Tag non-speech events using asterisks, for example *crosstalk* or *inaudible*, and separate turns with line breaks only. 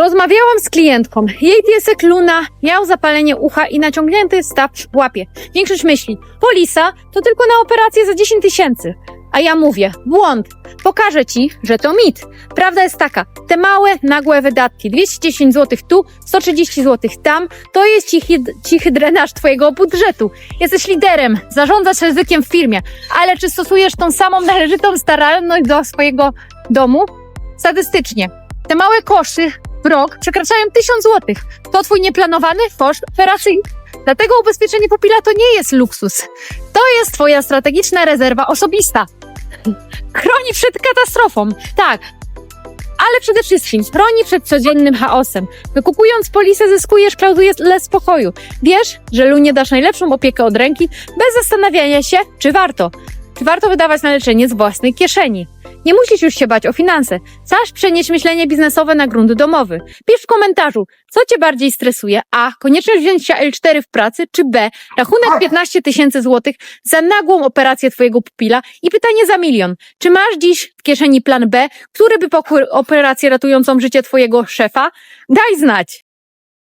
Rozmawiałam z klientką. Jej piesek Luna miał zapalenie ucha i naciągnięty staw w łapie. Większość myśli, polisa to tylko na operację za 10 tysięcy. A ja mówię, błąd. Pokażę ci, że to mit. Prawda jest taka, te małe, nagłe wydatki, 210 zł tu, 130 zł tam, to jest cichy, cichy drenaż twojego budżetu. Jesteś liderem, zarządzasz ryzykiem w firmie, ale czy stosujesz tą samą należytą staralność do swojego domu? Statystycznie, te małe koszty w rok przekraczają 1000 zł. To twój nieplanowany koszt operacyjny. Dlatego ubezpieczenie pupila to nie jest luksus. To jest twoja strategiczna rezerwa osobista. *laughs* Chroni przed katastrofą. Tak. Ale przede wszystkim chroni przed codziennym chaosem. Wykupując polisę zyskujesz klauzulę spokoju. Wiesz, że Lunie dasz najlepszą opiekę od ręki, bez zastanawiania się, czy warto. Warto wydawać na leczenie z własnej kieszeni. Nie musisz już się bać o finanse. Chcesz przenieść myślenie biznesowe na grunt domowy. Pisz w komentarzu, co cię bardziej stresuje. A. Konieczność wzięcia L4 w pracy, czy B. Rachunek 15 tysięcy złotych za nagłą operację twojego pupila. I pytanie za milion. Czy masz dziś w kieszeni plan B, który by pokrył operację ratującą życie twojego szefa? Daj znać.